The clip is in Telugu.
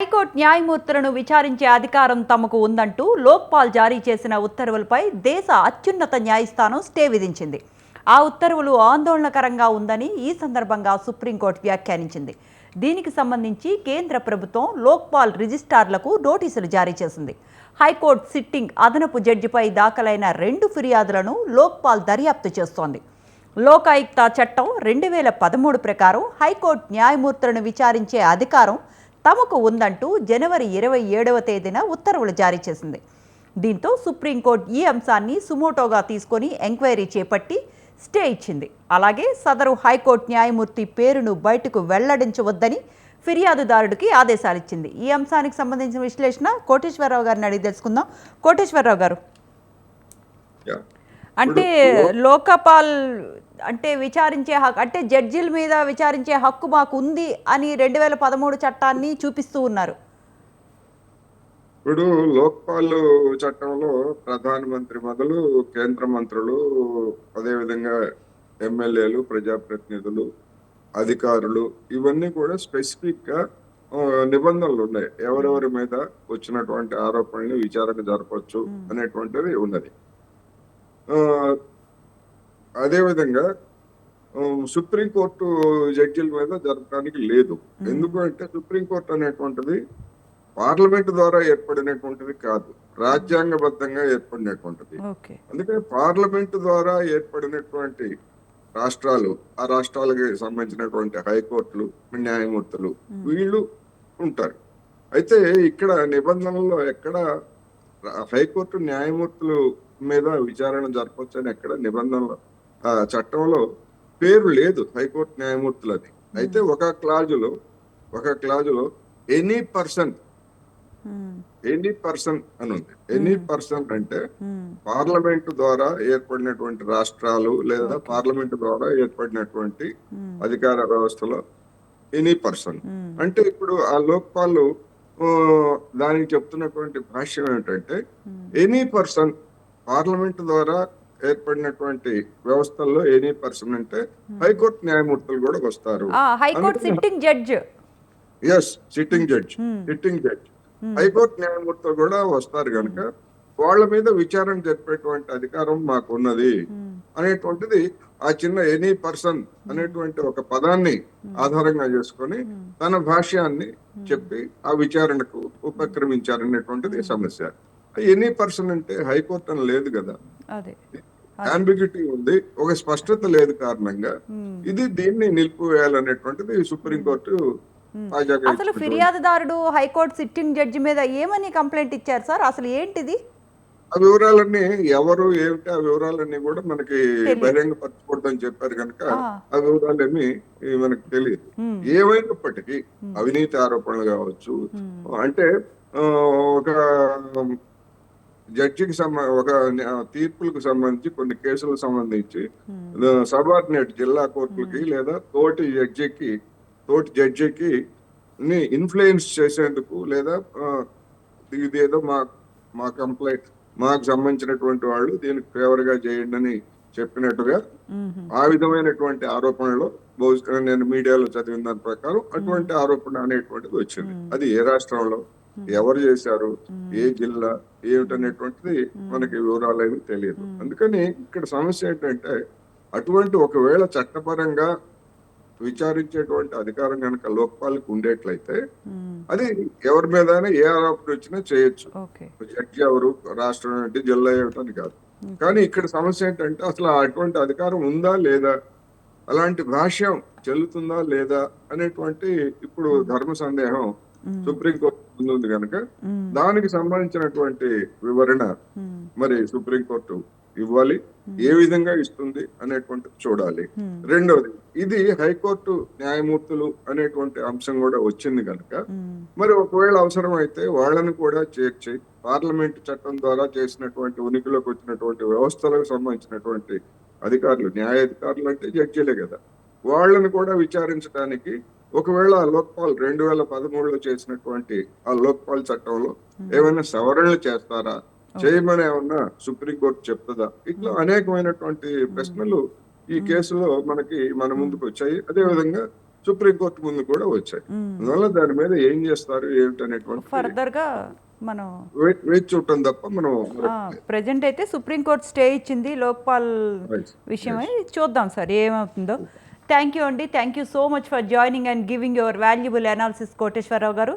హైకోర్టు న్యాయమూర్తులను విచారించే అధికారం తమకు ఉందంటూ లోక్పాల్ జారీ చేసిన ఉత్తర్వులపై దేశ అత్యున్నత న్యాయస్థానం స్టే విధించింది. ఆ ఉత్తర్వులు ఆందోళనకరంగా ఉందని ఈ సందర్భంగా సుప్రీంకోర్టు వ్యాఖ్యానించింది. దీనికి సంబంధించి కేంద్ర ప్రభుత్వం లోక్పాల్ రిజిస్ట్రార్లకు నోటీసులు జారీ చేసింది. హైకోర్టు సిట్టింగ్ అదనపు జడ్జిపై దాఖలైన రెండు ఫిర్యాదులను లోక్పాల్ దర్యాప్తు చేస్తోంది. లోకాయుక్త చట్టం రెండు వేల పదమూడు ప్రకారం హైకోర్టు న్యాయమూర్తులను విచారించే అధికారం తమకు ఉందంటూ జనవరి ఇరవై ఏడవ తేదీన ఉత్తర్వులు జారీ చేసింది. దీంతో సుప్రీంకోర్టు ఈ అంశాన్ని సుమోటోగా తీసుకొని ఎంక్వైరీ చేపట్టి స్టే ఇచ్చింది. అలాగే సదరు హైకోర్టు న్యాయమూర్తి పేరును బయటకు వెల్లడించవద్దని ఫిర్యాదుదారుడికి ఆదేశాలిచ్చింది. ఈ అంశానికి సంబంధించిన విశ్లేషణ కోటేశ్వరరావు గారిని అడిగి తెలుసుకుందాం. కోటేశ్వరరావు గారు. అంటే లోకపాల్ అంటే విచారించే హక్కు అంటే జడ్జిల మీద విచారించే హక్కు మాకు ఉంది అని రెండు వేల పదమూడు చట్టాన్ని చూపిస్తూ ఉన్నారు. ఇప్పుడు లోక్పాల్ చట్టంలో ప్రధానమంత్రి మొదలు కేంద్ర మంత్రులు అదేవిధంగా ఎమ్మెల్యేలు ప్రజాప్రతినిధులు అధికారులు ఇవన్నీ కూడా స్పెసిఫిక్గా ఆ, నిబంధనలు ఉన్నాయి. ఎవరెవరి మీద వచ్చినటువంటి ఆరోపణలు విచారణ జరపవచ్చు అనేటువంటిది ఉన్నది. అదేవిధంగా సుప్రీంకోర్టు జడ్జిల మీద జరపడానికి లేదు. ఎందుకంటే సుప్రీంకోర్టు అనేటువంటిది పార్లమెంట్ ద్వారా ఏర్పడినటువంటిది కాదు. రాజ్యాంగబద్ధంగా ఏర్పడినటువంటిది. అందుకని పార్లమెంట్ ద్వారా ఏర్పడినటువంటి రాష్ట్రాలు ఆ రాష్ట్రాలకి సంబంధించినటువంటి హైకోర్టులు న్యాయమూర్తులు వీళ్ళు ఉంటారు. అయితే ఇక్కడ నిబంధనల్లో ఎక్కడ హైకోర్టు న్యాయమూర్తులు మీద విచారణ జరపవచ్చు అని ఎక్కడ నిబంధనలు ఆ చట్టంలో పేరు లేదు హైకోర్టు న్యాయమూర్తులని. అయితే ఒక క్లాజులో ఒక క్లాజులో ఎనీ పర్సన్ ఎనీ పర్సన్ అని ఉంది. ఎనీ పర్సన్ అంటే పార్లమెంట్ ద్వారా ఏర్పడినటువంటి రాష్ట్రాలు లేదా పార్లమెంట్ ద్వారా ఏర్పడినటువంటి అధికార వ్యవస్థలో ఎనీ పర్సన్. అంటే ఇప్పుడు ఆ లోక్పాల్ దానికి చెప్తున్నటువంటి భాష్యం ఏంటంటే ఎనీ పర్సన్ పార్లమెంట్ ద్వారా ఏర్పడినటువంటి వ్యవస్థల్లో ఎనీ పర్సన్ అంటే హైకోర్టు న్యాయమూర్తులు కూడా వస్తారు. High court sitting judge yes sitting judge sitting judge high court న్యాయమూర్తులు కూడా వస్తారు కనుక వాళ్ళ మీద విచారణ జరిపేటువంటి అధికారం మాకు ఉన్నది అనేటువంటిది ఆ చిన్న ఎనీ పర్సన్ అనేటువంటి ఒక పదాన్ని ఆధారంగా చేసుకొని తన భాష్యాన్ని చెప్పి ఆ విచారణకు ఉపక్రమించారనేటువంటిది సమస్య. ఎనీ పర్సన్ అంటే హైకోర్టు అని లేదు కదా. అంబిగ్యూటీ ఉంది. ఒక స్పష్టత లేదు కారణంగా. ఇది దీన్ని నిలిపివేయాలనేటువంటిది సుప్రీంకోర్టు అసలు ఫిర్యాదుదారుడు హైకోర్టు సిట్టింగ్ జడ్జి మీద ఏమని కంప్లైంట్ ఇచ్చారు సార్? అసలు ఏంటిది? ఆ వివరాలన్నీ ఎవరు ఏమిటి ఆ వివరాలన్నీ కూడా మనకి బహిరంగపరచకూడదని చెప్పారు కనుక ఆ. ఈ మనకి తెలియదు. ఏమైనప్పటికీ అవినీతి ఆరోపణలు కావచ్చు అంటే ఒక జడ్జికి సంబ ఒక తీర్పులకు సంబంధించి కొన్ని కేసులకు సంబంధించి సబార్డినేట్ జిల్లా కోర్టులకి లేదా తోటి జడ్జికి తోటి జడ్జికి ఇన్ఫ్లుయెన్స్ చేసేందుకు లేదా ఇదేదో మా మా కంప్లైంట్ మాకు సంబంధించినటువంటి వాళ్ళు దీనికి ఫేవర్గా చేయండి అని చెప్పినట్టుగా ఆ విధమైనటువంటి ఆరోపణలో బహుశా నేను మీడియాలో చదివిన దాని ప్రకారం అటువంటి ఆరోపణ అనేటువంటిది వచ్చింది. అది ఏ రాష్ట్రంలో ఎవరు చేశారు ఏ జిల్లా ఏమిటనేటువంటిది మనకి వివరాలు ఏమి తెలియదు. అందుకని ఇక్కడ సమస్య ఏంటంటే అటువంటి ఒకవేళ చట్టపరంగా విచారించేటువంటి అధికారం కనుక లోక్పాలకు ఉండేట్లయితే అది ఎవరి మీద ఏ ఆరోపణ వచ్చినా చేయొచ్చు. జడ్జి ఎవరు? రాష్ట్రం ఏంటి? జిల్లా ఏమిటని కాదు. కానీ ఇక్కడ సమస్య ఏంటంటే అసలు అటువంటి అధికారం ఉందా లేదా? అలాంటి భాష్యం చెల్లుతుందా లేదా అనేటువంటి ఇప్పుడు ధర్మ సందేహం సుప్రీంకోర్టు ముందు ఉంది కనుక దానికి సంబంధించినటువంటి వివరణ మరి సుప్రీంకోర్టు ఇవ్వాలి. ఏ విధంగా ఇస్తుంది అనేటువంటిది చూడాలి. రెండవది ఇది హైకోర్టు న్యాయమూర్తులు అనేటువంటి అంశం కూడా వచ్చింది కనుక మరి ఒకవేళ అవసరం అయితే వాళ్ళని కూడా చేర్చి పార్లమెంట్ చట్టం ద్వారా చేసినటువంటి ఉనికిలోకి వచ్చినటువంటి వ్యవస్థలకు సంబంధించినటువంటి అధికారులు న్యాయాధికారులు అంటే జడ్జీలే కదా. వాళ్ళని కూడా విచారించడానికి ఒకవేళ ఆ లోక్పాల్ రెండు వేల పదమూడులో చేసినటువంటి ఆ లోక్పాల్ చట్టంలో ఏమైనా సవరణలు చేస్తారా? చేయమని ఏమన్నా సుప్రీంకోర్టు చెప్తుందా? ఇట్లా అనేకమైనటువంటి ప్రశ్నలు ఈ కేసులో మనకి మన ముందుకు వచ్చాయి. అదే విధంగా సుప్రీంకోర్టు ముందు కూడా వచ్చాయి. అందువల్ల దాని మీద ఏం చేస్తారు ఏమిటనేటువంటి ఫర్దర్గా మనం వేచి చూడటం తప్ప మనం ప్రజెంట్ అయితే సుప్రీంకోర్టు స్టే ఇచ్చింది లోక్పాల్. విషయమై చూద్దాం సార్ ఏమవుతుందో. థ్యాంక్ యూ అండి thank you so much for joining and giving your valuable analysis Koteswararao గారు